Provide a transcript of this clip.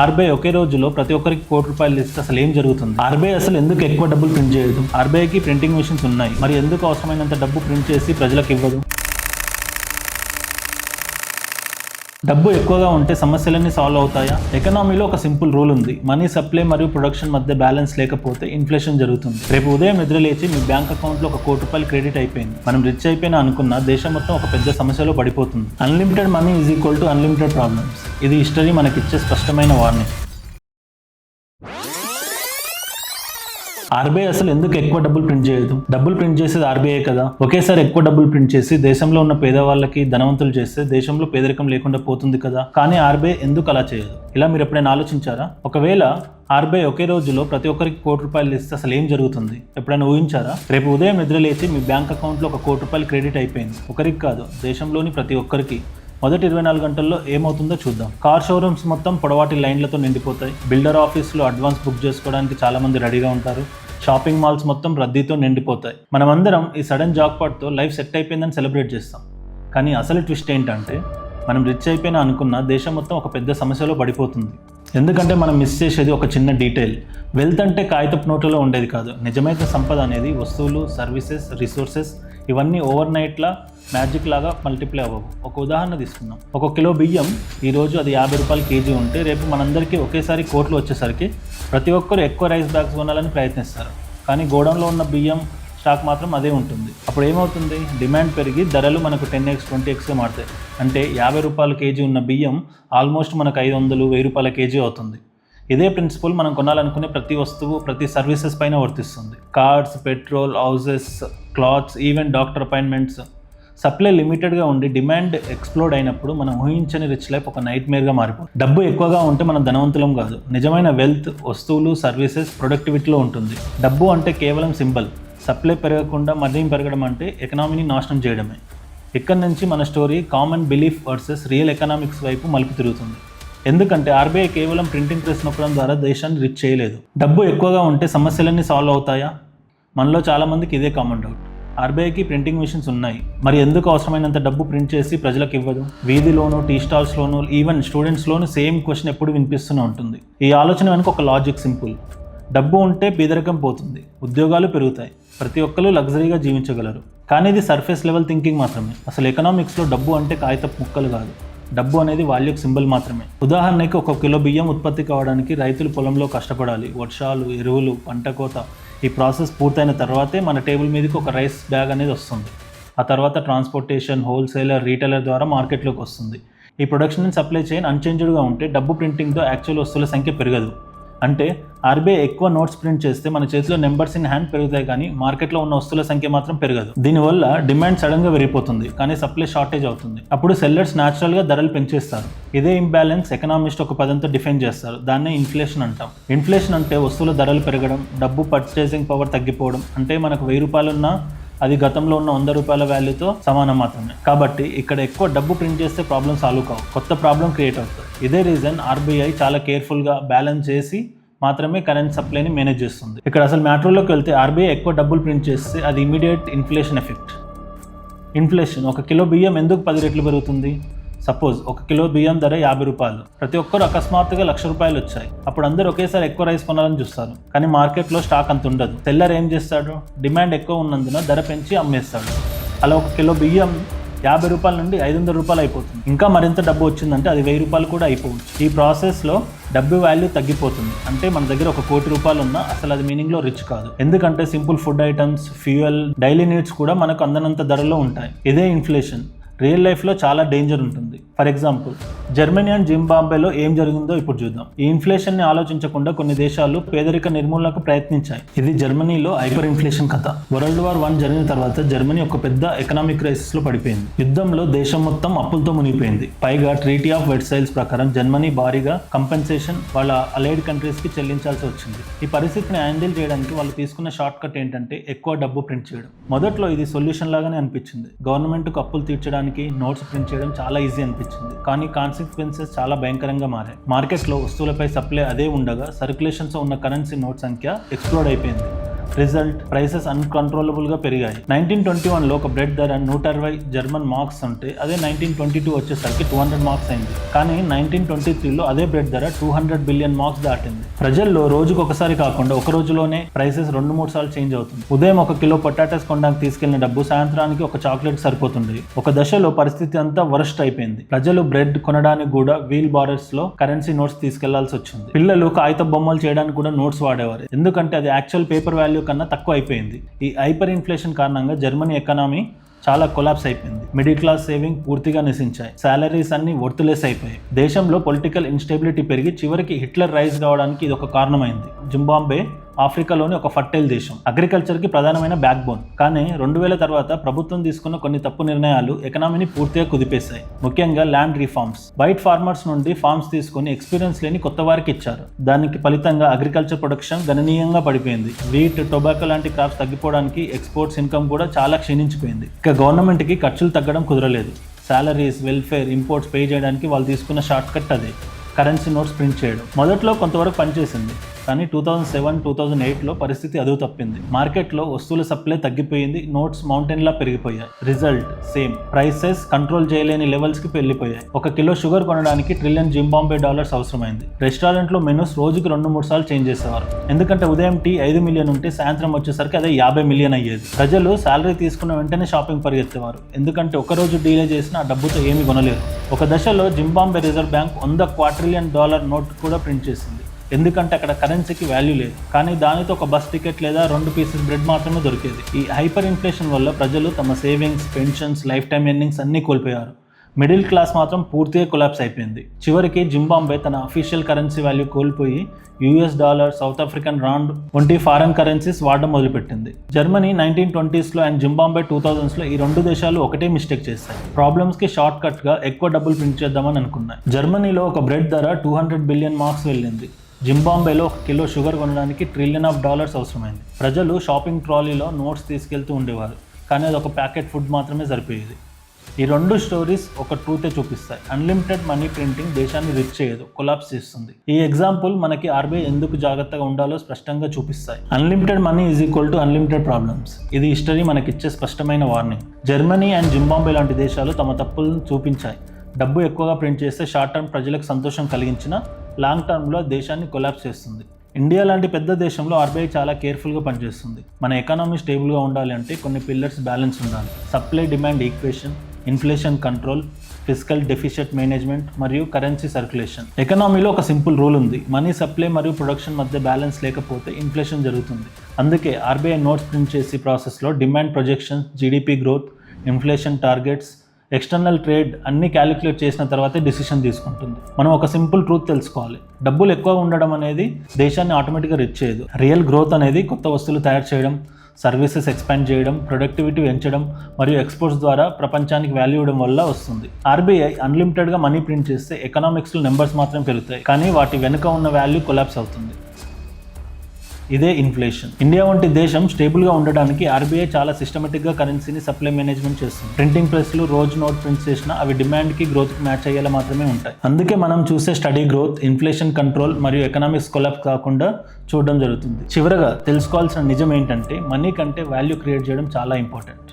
RBI ఒకే రోజులో ప్రతి ఒక్కరికి కోటి రూపాయలు ఇస్తే అసలు ఏం జరుగుతుంది? ఆర్బీఐ అసలు ఎందుకు ఎక్కువ డబ్బులు ప్రింట్ చేయదు? ఆర్బీఐకి ప్రింటింగ్ మిషన్స్ ఉన్నాయి. మరి ఎందుకు అవసరమైనంత డబ్బు ప్రింట్ చేసి ప్రజలకు ఇవ్వదు? డబ్బు ఎక్కువగా ఉంటే సమస్యలన్నీ సాల్వ్ అవుతాయా? ఎకనామీలో ఒక సింపుల్ రూల్ ఉంది. మనీ సప్లై మరియు ప్రొడక్షన్ మధ్య బ్యాలెన్స్ లేకపోతే ఇన్ఫ్లేషన్ జరుగుతుంది. రేపు ఉదయం నిద్రలేచి మీ బ్యాంక్ అకౌంట్లో ఒక కోటి రూపాయలు క్రెడిట్ అయిపోయింది. మనం రిచ్ అయిపోయినా అనుకున్న దేశం మొత్తం ఒక పెద్ద సమస్యలో పడిపోతుంది. Unlimited money is equal to unlimited problems ఇది హిస్టరీ మనకిచ్చే స్పష్టమైన వార్నింగ్ ఆర్బీఐ అసలు ఎందుకు ఎక్కువ డబ్బులు ప్రింట్ చేయదు? డబ్బులు ప్రింట్ చేసేది ఆర్బీఐ కదా. ఒకేసారి ఎక్కువ డబ్బులు ప్రింట్ చేసి దేశంలో ఉన్న పేదవాళ్ళకి ధనవంతులు చేస్తే దేశంలో పేదరికం లేకుండా పోతుంది కదా. కానీ ఆర్బీఐ ఎందుకు అలా చేయదు? ఇలా మీరు ఎప్పుడైనా ఆలోచించారా? ఒకవేళ ఆర్బీఐ ఒకే రోజులో ప్రతి ఒక్కరికి కోటి రూపాయలు ఇస్తే అసలు ఏం జరుగుతుంది? ఎప్పుడైనా ఊహించారా? రేపు ఉదయం నిద్రలేచి మీ బ్యాంక్ అకౌంట్లో ఒక కోటి రూపాయలు క్రెడిట్ అయిపోయింది. ఒకరికి కాదు దేశంలోని ప్రతి ఒక్కరికి. మొదటి ఇరవై నాలుగు గంటల్లో ఏమవుతుందో చూద్దాం. కార్ షోరూమ్స్ మొత్తం పొడవాటి లైన్లతో నిండిపోతాయి. బిల్డర్ ఆఫీస్లో అడ్వాన్స్ బుక్ చేసుకోవడానికి చాలామంది రెడీగా ఉంటారు. షాపింగ్ మాల్స్ మొత్తం రద్దీతో నిండిపోతాయి. మనమందరం ఈ సడన్ జాక్పాట్తో లైఫ్ సెట్ అయిపోయిందని సెలబ్రేట్ చేస్తాం. కానీ అసలు ట్విస్ట్ ఏంటంటే మనం రిచ్ అయిపోయినా అనుకున్న దేశం మొత్తం ఒక పెద్ద సమస్యలో పడిపోతుంది. ఎందుకంటే మనం మిస్ చేసేది ఒక చిన్న డీటెయిల్ వెల్త్ అంటే కాగితపు నోట్లో ఉండేది కాదు. నిజమైన సంపద అనేది వస్తువులు సర్వీసెస్ రిసోర్సెస్ ఇవన్నీ ఓవర్ నైట్లా మ్యాజిక్ లాగా మల్టిప్లై అవ్వవు. ఒక ఉదాహరణ తీసుకుందాం. ఒక కిలో బియ్యం ఈరోజు అది యాభై రూపాయలు కేజీ ఉంటే రేపు మనందరికీ ఒకేసారి కోట్లు వచ్చేసరికి ప్రతి ఒక్కరు ఎక్కువ రైస్ బ్యాగ్స్ కొనాలని ప్రయత్నిస్తారు. కానీ గోడౌన్లో ఉన్న బియ్యం స్టాక్ మాత్రం అదే ఉంటుంది. అప్పుడు ఏమవుతుంది? డిమాండ్ పెరిగి ధరలు మనకు టెన్ ఎక్స్ ట్వంటీ ఎక్స్గా మారుతాయి. అంటే యాభై రూపాయల కేజీ ఉన్న బియ్యం ఆల్మోస్ట్ మనకు ఐదు వందలు వెయ్యి రూపాయల కేజీ అవుతుంది. ఇదే ప్రిన్సిపల్ మనం కొనాలనుకునే ప్రతి వస్తువు ప్రతి సర్వీసెస్ పైన వర్తిస్తుంది. Cards petrol houses clothes even doctor appointments supply లిమిటెడ్గా ఉండి డిమాండ్ ఎక్స్ప్లోడ్ అయినప్పుడు మనం ఊహించని రిచ్ లైఫ్ ఒక నైట్ మేర్గా మారిపోతుంది. డబ్బు ఎక్కువగా ఉంటే మనం ధనవంతులం కాదు. నిజమైన వెల్త్ వస్తువులు సర్వీసెస్ ప్రొడక్టివిటీలో ఉంటుంది. డబ్బు అంటే కేవలం సింబల్. సప్లై పెరగకుండా మద్యం పెరగడం అంటే ఎకనామీని నాశనం చేయడమే. ఇక్కడ నుంచి మన story common belief versus real economics వైపు మలుపు తిరుగుతుంది. ఎందుకంటే ఆర్బీఐ కేవలం ప్రింటింగ్ ప్రెస్ నొక్కడం ద్వారా దేశాన్ని రిచ్ చేయలేదు. డబ్బు ఎక్కువగా ఉంటే సమస్యలన్నీ సాల్వ్ అవుతాయా? మనలో చాలామందికి ఇదే కామన్ డౌట్ ఆర్బీఐకి ప్రింటింగ్ మిషన్స్ ఉన్నాయి. మరి ఎందుకు అవసరమైనంత డబ్బు ప్రింట్ చేసి ప్రజలకు ఇవ్వదు? వీధిలోను టీ స్టాల్స్లోను ఈవెన్ స్టూడెంట్స్లోను సేమ్ క్వశ్చన్ ఎప్పుడు వినిపిస్తూనే ఉంటుంది. ఈ ఆలోచన వెనుక ఒక లాజిక్ సింపుల్ డబ్బు ఉంటే పేదరికం పోతుంది. ఉద్యోగాలు పెరుగుతాయి. ప్రతి ఒక్కరు లగ్జరీగా జీవించగలరు. కానీ ఇది సర్ఫేస్ లెవెల్ థింకింగ్ మాత్రమే. అసలు ఎకనామిక్స్లో డబ్బు అంటే కాగితపు ముక్కలు కాదు. డబ్బు అనేది వాల్యూకి సింబల్ మాత్రమే. ఉదాహరణకి ఒక కిలో బియ్యం ఉత్పత్తి కావడానికి రైతులు పొలంలో కష్టపడాలి. వర్షాలు ఎరువులు పంట కోత ఈ ప్రాసెస్ పూర్తయిన తర్వాతే మన టేబుల్ మీదకి ఒక రైస్ బ్యాగ్ అనేది వస్తుంది. ఆ తర్వాత ట్రాన్స్పోర్టేషన్ హోల్సేలర్ రీటైలర్ ద్వారా మార్కెట్లోకి వస్తుంది. ఈ ప్రొడక్షన్ అండ్ సప్లై చైన్ అన్చేంజ్డ్గా ఉంటే డబ్బు ప్రింటింగ్తో యాక్చువల్ వస్తువుల సంఖ్య పెరగదు. అంటే ఆర్బీఐ ఎక్కువ నోట్స్ ప్రింట్ చేస్తే మన చేతిలో నెంబర్స్ ఇన్ హ్యాండ్ పెరుగుతాయి కానీ మార్కెట్లో ఉన్న వస్తువుల సంఖ్య మాత్రం పెరగదు. దీనివల్ల డిమాండ్ సడన్గా పెరిగిపోతుంది కానీ సప్లై షార్టేజ్ అవుతుంది. అప్పుడు సెల్లర్స్ న్యాచురల్గా ధరలు పెంచేస్తారు. ఇదే ఇంబ్యాలెన్స్ ఎకనామిస్ట్ ఒక పదంతో డిఫైన్ చేస్తారు. దాన్నే ఇన్ఫ్లేషన్ అంటాం. ఇన్ఫ్లేషన్ అంటే వస్తువుల ధరలు పెరగడం డబ్బు పర్చేసింగ్ పవర్ తగ్గిపోవడం అంటే మనకు వెయ్యి రూపాయలున్నా అది గతంలో ఉన్న వంద రూపాయల వాల్యూతో సమానం మాత్రమే. కాబట్టి ఇక్కడ ఎక్కువ డబ్బు ప్రింట్ చేస్తే ప్రాబ్లం సాల్వ్ కావు. కొత్త ప్రాబ్లం క్రియేట్ అవుతుంది. ఇదే రీజన్ ఆర్బీఐ చాలా కేర్ఫుల్గా బ్యాలెన్స్ చేసి మాత్రమే కరెంట్ సప్లైని మేనేజ్ చేస్తుంది. ఇక్కడ అసలు మ్యాటర్లోకి వెళ్తే ఆర్బీఐ ఎక్కువ డబ్బులు ప్రింట్ చేస్తే అది ఇమీడియట్ ఇన్ఫ్లేషన్ ఎఫెక్ట్ ఇన్ఫ్లేషన్ ఒక కిలో బియ్యం ఎందుకు పది రెట్లు పెరుగుతుంది? సపోజ్ ఒక కిలో బియ్యం ధర యాభై రూపాయలు. ప్రతి ఒక్కరు అకస్మాత్తుగా లక్ష రూపాయలు వచ్చాయి. అప్పుడు అందరూ ఒకేసారి ఎక్కువ రైస్ కొనాలని చూస్తారు. కానీ మార్కెట్లో స్టాక్ అంత ఉండదు. సెల్లర్ ఏం చేస్తాడు? డిమాండ్ ఎక్కువ ఉన్నందున ధర పెంచి అమ్మేస్తాడు. అలా ఒక కిలో బియ్యం యాభై రూపాయల నుండి ఐదు వందల రూపాయలు అయిపోతుంది. ఇంకా మరింత డబ్బు వచ్చిందంటే అది వెయ్యి రూపాయలు కూడా అయిపోవచ్చు. ఈ ప్రాసెస్లో డబ్బు వాల్యూ తగ్గిపోతుంది. అంటే మన దగ్గర ఒక కోటి రూపాయలు ఉన్నా అసలు అది మీనింగ్లో రిచ్ కాదు. ఎందుకంటే simple food items fuel daily needs కూడా మనకు అందనంత ధరలో ఉంటాయి. ఇదే ఇన్ఫ్లేషన్ రియల్ లైఫ్లో చాలా డేంజర్ ఉంటుంది. ఫర్ ఎగ్జాంపుల్ జర్మనీ అండ్ జింబాంబేలో ఏం జరిగిందో ఇప్పుడు చూద్దాం. ఈ ఇన్ఫ్లేషన్ని ఆలోచించకుండా కొన్ని దేశాలు పేదరిక నిర్మూలనకు ప్రయత్నించాయి. ఇది జర్మనీలో హైపర్ ఇన్ఫ్లేషన్ కథ. వరల్డ్ వార్ వన్ జరిగిన తర్వాత జర్మనీ ఒక పెద్ద ఎకనామిక్ క్రైసిస్లో పడిపోయింది. యుద్ధంలో దేశం మొత్తం అప్పులతో మునిగిపోయింది. పైగా ట్రీటీ ఆఫ్ వెట్సైల్స్ ప్రకారం జర్మనీ భారీగా కంపెన్సేషన్ వాళ్ళ అలైడ్ కంట్రీస్కి చెల్లించాల్సి వచ్చింది. ఈ పరిస్థితిని హ్యాండిల్ చేయడానికి వాళ్ళు తీసుకున్న షార్ట్ కట్ ఏంటంటే ఎక్కువ డబ్బు ప్రింట్ చేయడం. మొదట్లో ఇది సొల్యూషన్ లాగానే అనిపించింది. గవర్నమెంట్కు అప్పులు తీర్చడానికి నోట్స్ ప్రింట్ చేయడం చాలా ఈజీ అనిపించింది. కానీ కాన్సిక్వెన్సెస్ చాలా భయంకరంగా మారాయి. మార్కెట్లో వస్తువులపై సప్లై అదే ఉండగా సర్క్యులేషన్స్లో ఉన్న కరెన్సీ నోట్ సంఖ్య ఎక్స్ప్లోడ్ అయిపోయింది. రిజల్ట్ ప్రైసెస్ అన్కంట్రోలబుల్గా పెరిగాయి. నైన్టీన్ ట్వంటీ వన్లో ఒక బ్రెడ్ ధర నూట అరవై జర్మన్ మార్క్స్ ఉంటే అదే నైన్టీన్ ట్వంటీ టూ వచ్చేసరికి టూ హండ్రెడ్ మార్క్స్ అయింది. కానీ నైన్టీన్ ట్వంటీ త్రీలో అదే బ్రెడ్ ధర టూ హండ్రెడ్ బిలియన్ మార్క్స్ దాటింది. ప్రజల్లో రోజుకు ఒకసారి కాకుండా ఒక రోజులోనే ప్రైసెస్ రెండు మూడు సార్లు చేంజ్ అవుతుంది. ఉదయం ఒక కిలో పొటాటోస్ కొనడానికి తీసుకెళ్ళిన డబ్బు సాయంత్రానికి ఒక చాక్లెట్ సరిపోతుంది ఒక దశలో పరిస్థితి అంతా వరస్ట్ అయిపోయింది. ప్రజలు బ్రెడ్ కొనడానికి కూడా వీల్ బారర్స్లో కరెన్సీ నోట్స్ తీసుకెళ్ళాల్సి వచ్చింది. పిల్లలు కాగిత బొమ్మలు చేయడానికి కూడా నోట్స్ వాడేవారు. ఎందుకంటే అది యాక్చువల్ పేపర్ వాల్యూ కన్నా తక్కువ అయిపోయింది ఈ హైపర్ ఇన్ఫ్లేషన్ కారణంగా జర్మనీ ఎకానమీ చాలా కొలాప్స్ అయిపోయింది. మిడిల్ క్లాస్ సేవింగ్ పూర్తిగా నిశించాయి. శాలరీస్ అన్ని వర్త్లెస్ అయిపోయాయి. దేశంలో పొలిటికల్ ఇన్స్టెబిలిటీ పెరిగి చివరికి హిట్లర్ రైజ్ కావడానికి ఇది ఒక కారణమైంది. జింబాంబే ఆఫ్రికాలోని ఒక ఫర్టైల్ దేశం. అగ్రికల్చర్కి ప్రధానమైన బ్యాక్ బోన్ కానీ రెండు వేల తర్వాత ప్రభుత్వం తీసుకున్న కొన్ని తప్పు నిర్ణయాలు ఎకనామీని పూర్తిగా కుదిపేశాయి. ముఖ్యంగా ల్యాండ్ రిఫార్మ్స్. వైట్ ఫార్మర్స్ నుండి ఫార్మ్స్ తీసుకుని ఎక్స్పీరియన్స్ లేని కొత్త వారికి ఇచ్చారు. దానికి ఫలితంగా అగ్రికల్చర్ ప్రొడక్షన్ గణనీయంగా పడిపోయింది. వీట్ టొబాకో లాంటి క్రాప్స్ తగ్గిపోవడానికి ఎక్స్పోర్ట్స్ ఇన్కమ్ కూడా చాలా క్షీణించిపోయింది. ఇక గవర్నమెంట్కి ఖర్చులు తగ్గడం కుదరలేదు. సాలరీస్ వెల్ఫేర్ ఇంపోర్ట్స్ పే చేయడానికి వాళ్ళు తీసుకున్న షార్ట్ కట్ అదే. కరెన్సీ నోట్స్ ప్రింట్ చేయడం. మొదట్లో కొంతవరకు పనిచేసింది. కానీ two thousand seven two thousand ఎయిట్లో పరిస్థితి అదువు తప్పింది. మార్కెట్లో వస్తువుల సప్లై తగ్గిపోయింది నోట్స్ మౌంటైన్లా పెరిగిపోయాయి. Result same. ప్రైసెస్ కంట్రోల్ చేయలేని లెవెల్స్కి పెళ్ళిపోయాయి ఒక కిలో షుగర్ కొనడానికి ట్రిలియన్ జింబాంబే డాలర్స్ అవసరమైంది. రెస్టారెంట్లో మెనూస్ రోజుకి రెండు మూడు సార్లు చేంజ్ చేసేవారు. ఎందుకంటే ఉదయం టీ ఐదు మిలియన్ ఉంటే సాయంత్రం వచ్చేసరికి అదే యాభై మిలియన్ అయ్యేది. ప్రజలు శాలరీ తీసుకున్న వెంటనే షాపింగ్ పరిగెత్తేవారు. ఎందుకంటే ఒకరోజు డీలే చేసిన ఆ డబ్బుతో ఏమీ కొనలేరు. ఒక దశలో జింబాంబే రిజర్వ్ బ్యాంక్ వంద క్వార్ట్రిలియన్ డాలర్ నోట్ కూడా ప్రింట్ చేసింది. ఎందుకంటే అక్కడ కరెన్సీకి వాల్యూ లేదు. కానీ దానితో ఒక బస్ టికెట్ లేదా రెండు పీసెస్ బ్రెడ్ మాత్రమే దొరికేది. ఈ హైపర్ ఇన్ఫ్లేషన్ వల్ల ప్రజలు తమ savings pensions life time earnings అన్నీ కోల్పోయారు. మిడిల్ క్లాస్ మాత్రం పూర్తిగా కొలాప్స్ అయిపోయింది. చివరికి జింబాంబే తన అఫీషియల్ కరెన్సీ వాల్యూ కోల్పోయి US dollar south African rand వంటి ఫారెన్ కరెన్సీస్ వాడడం మొదలుపెట్టింది. జర్మనీ నైన్టీన్ ట్వంటీస్లో అండ్ జింబాంబే టూ థౌజండ్స్లో ఈ రెండు దేశాలు ఒకటే మిస్టేక్ చేశాయి. ప్రాబ్లమ్స్కి షార్ట్ కట్గా ఎక్కువ డబ్బులు ప్రింట్ చేద్దామని అనుకున్నాయి. జర్మనీలో ఒక బ్రెడ్ ధర టూ హండ్రెడ్ బిలియన్ మార్క్స్ వెళ్ళింది. జింబాంబేలో ఒక కిలో షుగర్ కొనడానికి ట్రిలియన్ ఆఫ్ డాలర్స్ అవసరమైంది. ప్రజలు షాపింగ్ ట్రాలీలో నోట్స్ తీసుకెళ్తూ ఉండేవారు కానీ అది ఒక ప్యాకెట్ ఫుడ్ మాత్రమే సరిపోయేది. ఈ రెండు స్టోరీస్ ఒక ట్రూతే చూపిస్తాయి. అన్లిమిటెడ్ మనీ ప్రింటింగ్ దేశాన్ని రిచ్ చేయదు కొలాప్స్ చేస్తుంది. ఈ ఎగ్జాంపుల్ మనకి ఆర్బీఐ ఎందుకు జాగ్రత్తగా ఉండాలో స్పష్టంగా చూపిస్తాయి. Unlimited money is equal to unlimited problems. ఇది హిస్టరీ మనకిచ్చే స్పష్టమైన వార్నింగ్. జర్మనీ అండ్ జింబాంబే లాంటి దేశాలు తమ తప్పులను చూపించాయి. డబ్బు ఎక్కువగా ప్రింట్ చేస్తే షార్ట్ టర్మ్ ప్రజలకు సంతోషం కలిగించిన లాంగ్ టర్మ్లో దేశాన్ని కొలాప్స్ చేస్తుంది. ఇండియా లాంటి పెద్ద దేశంలో ఆర్బీఐ చాలా కేర్ఫుల్గా పనిచేస్తుంది. మన ఎకానమీ స్టేబుల్గా ఉండాలి అంటే కొన్ని పిల్లర్స్ బ్యాలెన్స్ ఉండాలి. Supply demand equation inflation control fiscal deficit management మరియు కరెన్సీ సర్క్యులేషన్. ఎకనామీలో ఒక సింపుల్ రూల్ ఉంది. మనీ సప్లై మరియు ప్రొడక్షన్ మధ్య బ్యాలెన్స్ లేకపోతే ఇన్ఫ్లేషన్ జరుగుతుంది. అందుకే ఆర్బీఐ నోట్స్ ప్రింట్ చేసే ప్రాసెస్లో demand projections GDP growth inflation targets external trade అన్ని క్యాలిక్యులేట్ చేసిన తర్వాతే డిసిషన్ తీసుకుంటుంది. మనం ఒక సింపుల్ ట్రూత్ తెలుసుకోవాలి. డబ్బులు ఎక్కువ ఉండడం అనేది దేశాన్ని ఆటోమేటిక్గా రిచ్ చేయదు. రియల్ గ్రోత్ అనేది కొత్త వస్తువులు తయారు చేయడం సర్వీసెస్ ఎక్స్పాండ్ చేయడం ప్రొడక్టివిటీ పెంచడం మరియు ఎక్స్పోర్ట్స్ ద్వారా ప్రపంచానికి వాల్యూ ఇవ్వడం వల్ల వస్తుంది. ఆర్బీఐ అన్లిమిటెడ్గా మనీ ప్రింట్ చేస్తే ఎకనామిక్స్లో నెంబర్స్ మాత్రం పెరుగుతాయి. కానీ వాటి వెనుక ఉన్న వాల్యూ కొలాప్స్ అవుతుంది. ఇదే ఇన్ఫ్లేషన్ ఇండియా వంటి దేశం స్టేబుల్గా ఉండడానికి ఆర్బీఐ చాలా సిస్టమేటిక్గా కరెన్సీని సప్లై మేనేజ్మెంట్ చేస్తుంది. ప్రింటింగ్ ప్రెస్లు రోజు నోట్ ప్రింట్ చేసినా అవి డిమాండ్కి గ్రోత్కి మ్యాచ్ అయ్యేలా మాత్రమే ఉంటాయి. అందుకే మనం చూసే స్టడీ గ్రోత్ ఇన్ఫ్లేషన్ కంట్రోల్ మరియు ఎకనామిక్స్ కొలాప్ కాకుండా చూడడం జరుగుతుంది. చివరగా తెలుసుకోవాల్సిన నిజం ఏంటంటే మనీ కంటే వాల్యూ క్రియేట్ చేయడం చాలా ఇంపార్టెంట్